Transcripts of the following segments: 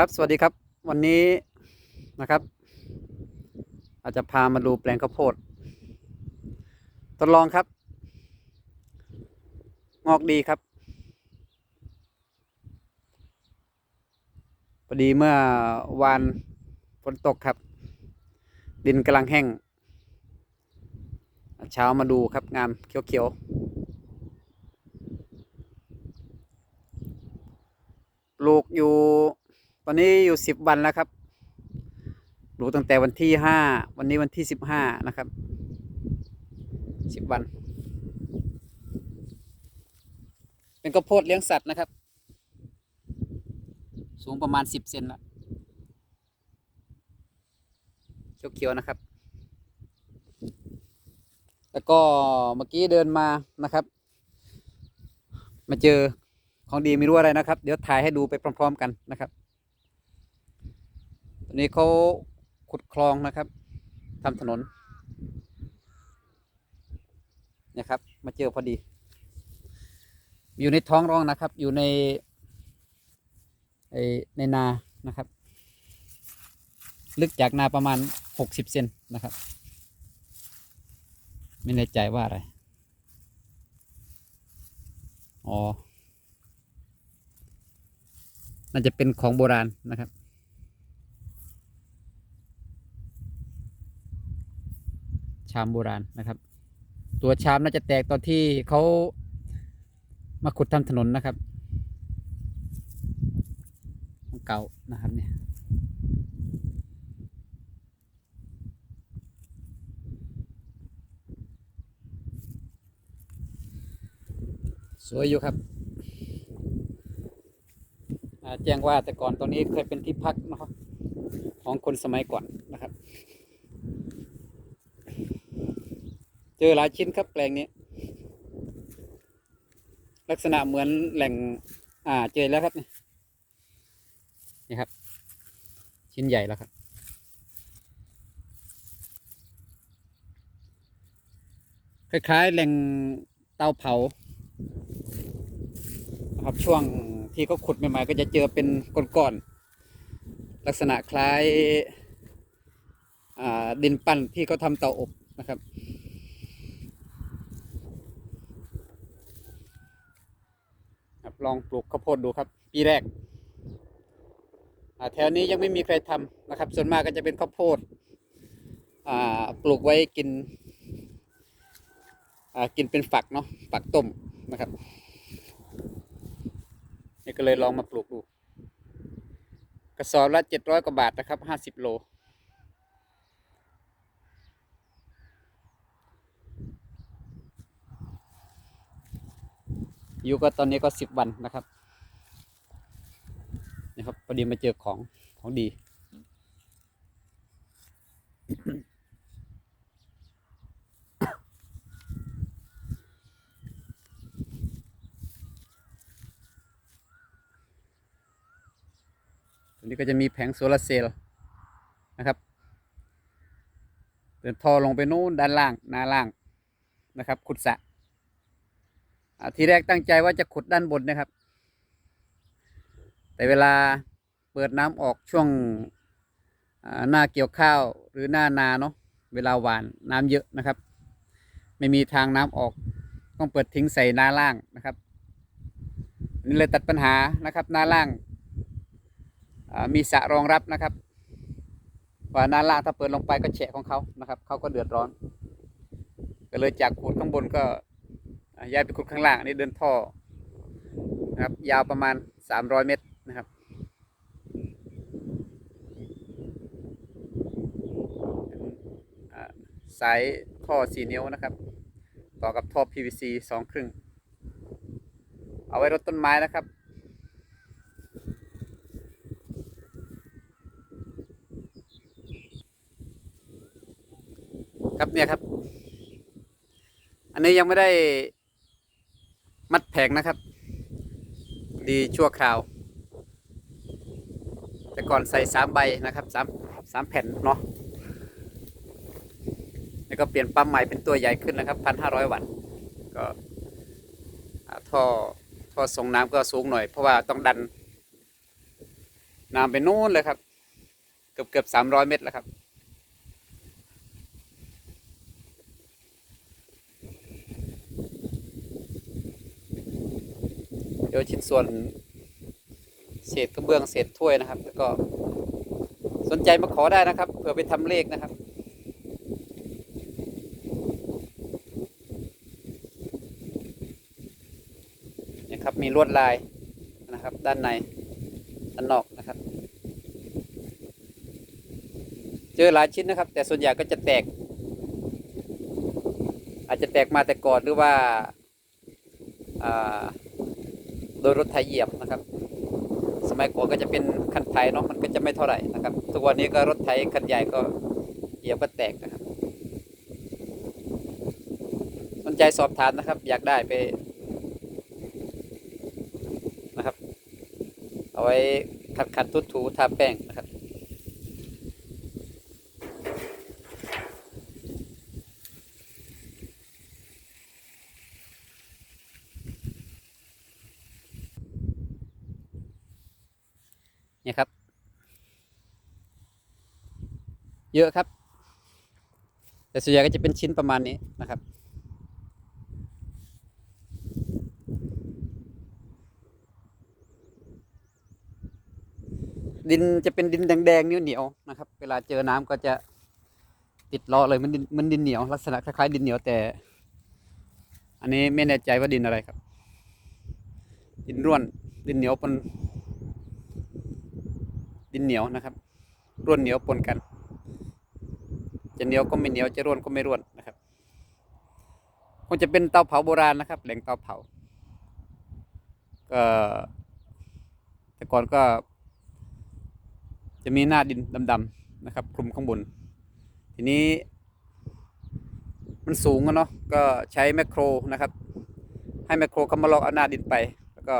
ครับสวัสดีครับวันนี้นะครับ อาจจะพามาดูแปลงข้าวโพดทดลองครับ งอกดีครับพอดีเมื่อวานฝนตกครับ ดินกำลังแห้งเช้ามาดูครับงามเขียวๆปลูกอยู่ ตอนนี้อยู่สิบวันแล้วครับปลูกตั้งแต่วันที่ห้าวันนี้วันที่สิบห้านะครับสิบวัน เป็นข้าวโพดเลี้ยงสัตว์นะครับ สูงประมาณสิบเซนละเขียวๆนะครับ แล้วก็เมื่อกี้เดินมานะครับ มาเจอของดีไม่รู้อะไรนะครับ เดี๋ยวถ่ายให้ดูไปพร้อม ๆ กันนะครับ อนนี้เขาขุดคลองนะครับทำถนนนี่ยครับ มาเจอพอดี อยู่ในท้องร่องนะครับ อยู่ในในนานะครับ ลึกจากนาประมาณหกสิบเซนนะครับ ไม่แน่ใจว่าอะไร อ๋อน่าจะเป็นของโบราณนะครับ ชามโบราณนะครับ ตัวชามน่าจะแตกตอนที่เขามาขุดทำถนนนะครับของเก่านะครับเนี่ยสวยอยู่ครับแจ้งว่าแต่ก่อนตรงนี้เคยเป็นที่พักนะครับของคนสมัยก่อนนะครับ เจ อหลายชิ้นครับแปลงนี้ ลักษณะเหมือนแหล่ง อ่าเจอแล้วครับนี่นี่ครับ ชิ้นใหญ่แล้วครับ คล้ายๆแหล่งเตาเผาครับช่วงที่เขาขุดใหม่ๆก็จะเจอเป็นก้อนๆลักษณะคล้ายอ่าดินปั้นที่เขาทำเตาอบนะครับ ครับ ลองปลูกข้าวโพดดูครับ ปีแรกแถวนี้ยังไม่มีใครทำนะครับ ส่วนมากก็จะเป็นข้าวโพดปลูกไว้กินกินเป็นฝักเนาะฝักต้มนะครับนี่ก็เลยลองมาปลูกดู กระสอบละเจ็ดร้อยกว่าบาทนะครับห้าสิบโล อยู่ก็ตอนนี้ก็สิบวันนะครับนี่ครับพอดีมาเจอของของดี ตัวนี้ก็จะมีแผงโซลาร์เซลล์นะครับเดินท่อลงไปนู้นด้านล่างหน้าล่างนะครับ ขุดสะ ทีแรกตั้งใจว่าจะขุดด้านบนนะครับ แต่เวลาเปิดน้ำออกช่วงหน้าเกี่ยวข้าวหรือหน้านาเนาะเวลาหวานน้ำเยอะนะครับ ไม่มีทางน้ำออก ต้องเปิดทิ้งใส่หน้าล่างนะครับนี่เลยตัดปัญหานะครับหน้าล่างามีสระรองรับนะครับว่าหน้าล่างถ้าเปิดลงไปก็แฉะของเขานะครับเขาก็เดือดร้อน ก็เลยจากขุดข้างบนก็ ย้ายไปขุดข้างล่างอันนี้เดินท่อนะครับยาวประมาณ 300 เมตรนะครับสายท่อ 4 นิ้วนะครับ ต่อกับท่อ PVC สองครึ่ง เอาไว้รดต้นไม้นะครับครับเนี่ยครับ อันนี้ยังไม่ได้ มัดแผงนะครับ ดีชั่วคราว แต่ก่อนใส่สามใบนะครับสามสามแผ่นเนาะแล้วก็เปลี่ยนปั๊มใหม่เป็นตัวใหญ่ขึ้นนะครับพันห้าร้อยวัตต์ก็ท่อท่อส่งน้ำก็สูงหน่อย เพราะว่าต้องดันน้ำไปนู่นเลยครับ เกือบเกือบสามร้อยเมตรแล้วครับ ดี๋ยวชิ้นส่วนเศษกระเบื้องเศษถ้วยนะครับ แล้วก็สนใจมาขอได้นะครับเผื่อไปทำเลขนะครับนี่ครับ มีลวดลายนะครับ ด้านในด้านนอกนะครับ เจอหลายชิ้นนะครับ แต่ส่วนใหญ่ก็จะแตก อาจจะแตกมาแต่ก่อนหรือว่าอ่า โดยรถไถเหยียบนะครับ สมัยก่อนก็จะเป็นคันไถเนาะมันก็จะไม่เท่าไหร่นะครับ ทุกวันนี้ก็รถไถคันใหญ่ก็เหยียบก็แตกนะครับสนใจสอบถามนะครับ อยากได้ไปนะครับ เอาไว้ขัดขัดทุดถูทาแป้งนะครับ เนี่ยครับ เยอะครับ แต่ส่วนใหญ่ก็จะเป็นชิ้นประมาณนี้นะครับ ดินจะเป็นดินแดงๆเหนียวๆนะครับ เวลาเจอน้ำก็จะติดล้อเลยมันดินมันดินเหนียว ลักษณะคล้ายๆดินเหนียวแต่ อันนี้ไม่แน่ใจว่าดินอะไรครับ ดินร่วนดินเหนียวปนดินเหนียวนะครับร่วนเหนียวปนกัน จะเหนียวก็ไม่เหนียวจะร่วนก็ไม่ร่วนนะครับคงจะเป็นเตาเผาโบราณนะครับแหล่งเตาเผาก็แต่ก่อนก็ จะมีหน้าดินดำๆนะครับคลุมข้างบน ทีนี้มันสูงอะเนาะก็ใช้แมคโครนะครับ ให้แมคโครเขามาลอกเอาหน้าดินไป แล้วก็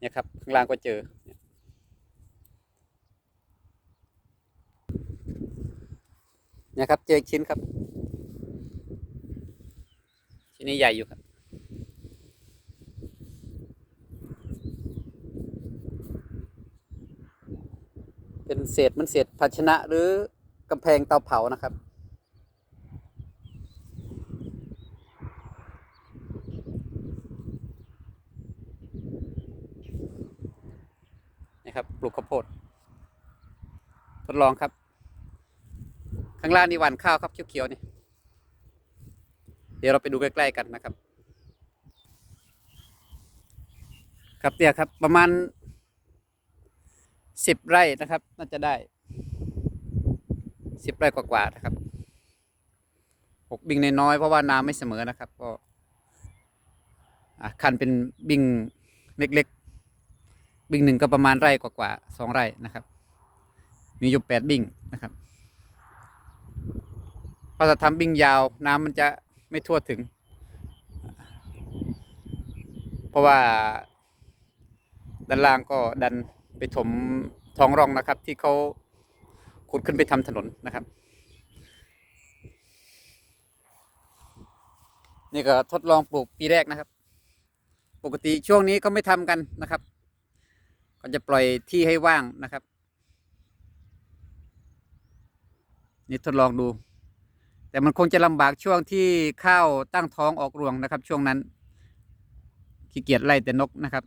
เนี่ยครับข้างล่างก็เจอ เนี่ยครับ เจออีกชิ้นครับ ชิ้นนี้ใหญ่อยู่ครับ เป็นเศษมันเศษภาชนะหรือกำแพงเตาเผานะครับนี่ครับปลูกข้าวโพด ทดลองครับ ข้างล่างนี่หวานข้าวครับเขียวๆนี่ เดี๋ยวเราไปดูใกล้ๆกันนะครับ ครับเนี่ยครับประมาณสิบไร่นะครับ น่าจะได้สิบไร่กว่าๆนะครับหกบิ่งน้อยเพราะว่าน้ำไม่เสมอนะครับ ก็คันเป็นบิ่งเล็กๆ บิ่งหนึ่งก็ประมาณไร่กว่าๆสองไร่นะครับ มีอยู่แปดบิ่งนะครับ พอจะทำบิ่งยาวน้ำมันจะไม่ทั่วถึง เพราะว่าด้านล่างก็ดันไปถมท้องร่องนะครับ ที่เขาขุดขึ้นไปทำถนนนะครับ นี่ก็ทดลองปลูกปีแรกนะครับ ปกติช่วงนี้ก็ไม่ทำกันนะครับ ก็จะปล่อยที่ให้ว่างนะครับ นี่ทดลองดู แต่มันคงจะลำบากช่วงที่ข้าวตั้งท้องออกรวงนะครับ ช่วงนั้นขี้เกียจไล่แต่นกนะครับ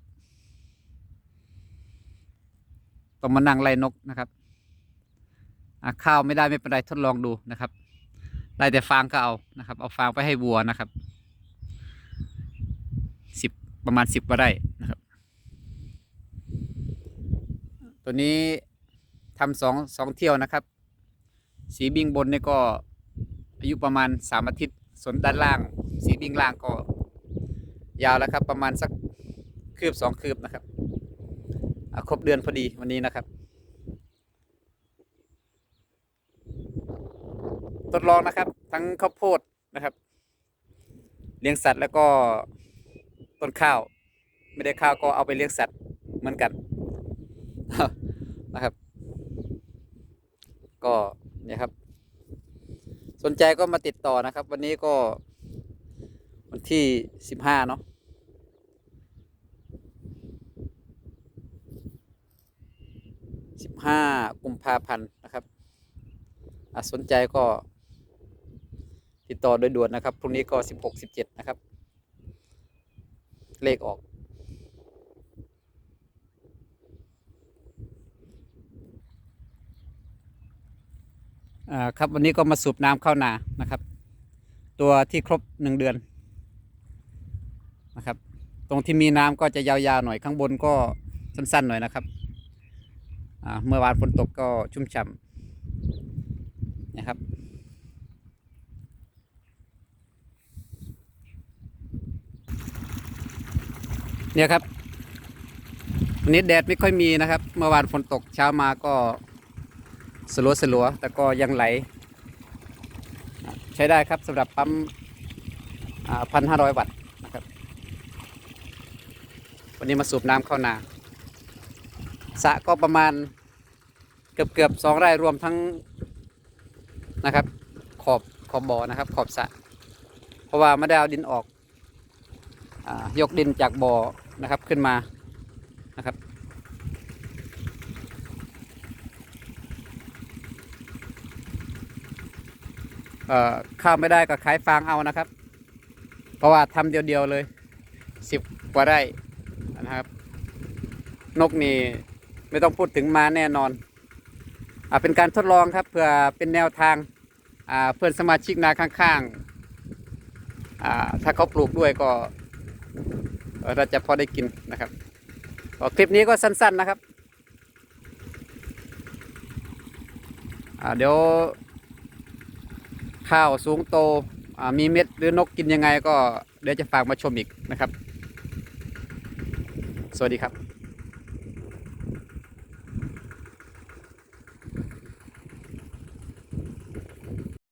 ต้องมานั่งไล่นกนะครับข้าวไม่ได้ไม่เป็นไรทดลองดูนะครับไล่แต่ฟางก็เอานะครับ เอาฟางไปให้วัวนะครับสิบประมาณสิบกว่าไร่นะครับ ตัวนี้ทำสองสองเที่ยวนะครับ สีบิงบนนี่ก็ อายุประมาณสามอาทิตย์ ส่วนด้านล่างสีบิงล่างก็ ยาวแล้วครับ ประมาณสักคืบสองคืบนะครับครบเดือนพอดีวันนี้นะครับ ทดลองนะครับ ทั้งข้าวโพดนะครับ เลี้ยงสัตว์แล้วก็ต้นข้าว ไม่ได้ข้าวก็เอาไปเลี้ยงสัตว์เหมือนกันนะครับ ก็เนี่ยครับ สนใจก็มาติดต่อนะครับ วันนี้ก็วันที่สิบห้าเนาะ15กุมภาพันธ์นะครับอะสนใจก็ติดต่อโดยด่วนนะครับ พรุ่งนี้ก็16 17นะครับ เลขออก ครับวันนี้ก็มาสูบน้ำเข้านานะครับ ตัวที่ครบหนึ่งเดือนนะครับ ตรงที่มีน้ำก็จะยาวๆหน่อยข้างบนก็สั้นๆหน่อยนะครับอ่าเมื่อวานฝนตกก็ชุ่มฉ่ำนะครับเนี่ยครับวันนี้แดดไม่ค่อยมีนะครับ เมื่อวานฝนตกเช้ามาก็ สลัวสลัวแต่ก็ยังไหล ใช้ได้ครับสำหรับปั๊มพันห้าร้อยวัตต์นะครับ วันนี้มาสูบน้ำเข้านาสะก็ประมาณเกือบเกือบสองไร่รวมทั้งนะครับ ขอบขอบบ่อนะครับ ขอบสะเพราะว่าไม่ได้เอาดินออกอยกดินจากบ่อนะครับขึ้นมานะครับ เอ่อ ข้าวไม่ได้ก็ขายฟางเอานะครับ เพราะว่าทำเดียวๆเลยสิบกว่าไร่นะครับ นกนี่ไม่ต้องพูดถึงมาแน่นอนอ่าเป็นการทดลองครับเพื่อเป็นแนวทางอ่าเพื่อนสมาชิกนาข้างๆอ่าถ้าเขาปลูกด้วยก็เราจะพอได้กินนะครับคลิปนี้ก็สั้นๆนะครับเดี๋ยว ข้าวสูงโตมีเม็ดหรือนกกินยังไงก็เดี๋ยวจะฝากมาชมอีกนะครับ สวัสดีครับ